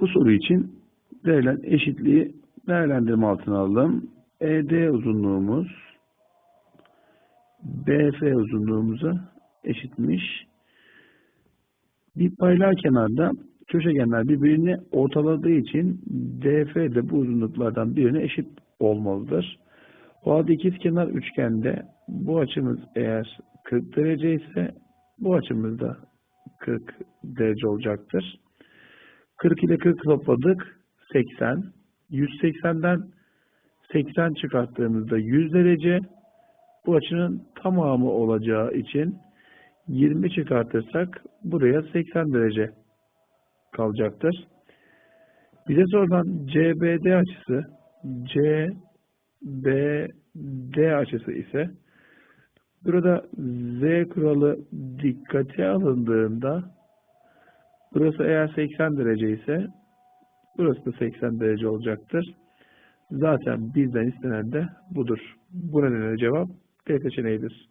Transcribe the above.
Bu soru için verilen eşitliği değerlendirme altına alalım. ED uzunluğumuz BF uzunluğumuza eşitmiş. Bir paylar kenarda köşegenler birbirini ortaladığı için DF de bu uzunluklardan birine eşit olmalıdır. O halde ikizkenar üçgende bu açımız eğer 40 derece ise bu açımız da 40 derece olacaktır. 40 ile 40 topladık 80. 180'den 80 çıkarttığımızda 100 derece. Bu açının tamamı olacağı için 20 çıkartırsak buraya 80 derece kalacaktır. Bize sorulan CBD açısı CBD açısı ise burada Z kuralı dikkate alındığında burası eğer 80 derece ise burası da 80 derece olacaktır. Zaten bizden istenen de budur. Bu nedenle cevap D seçeneğidir.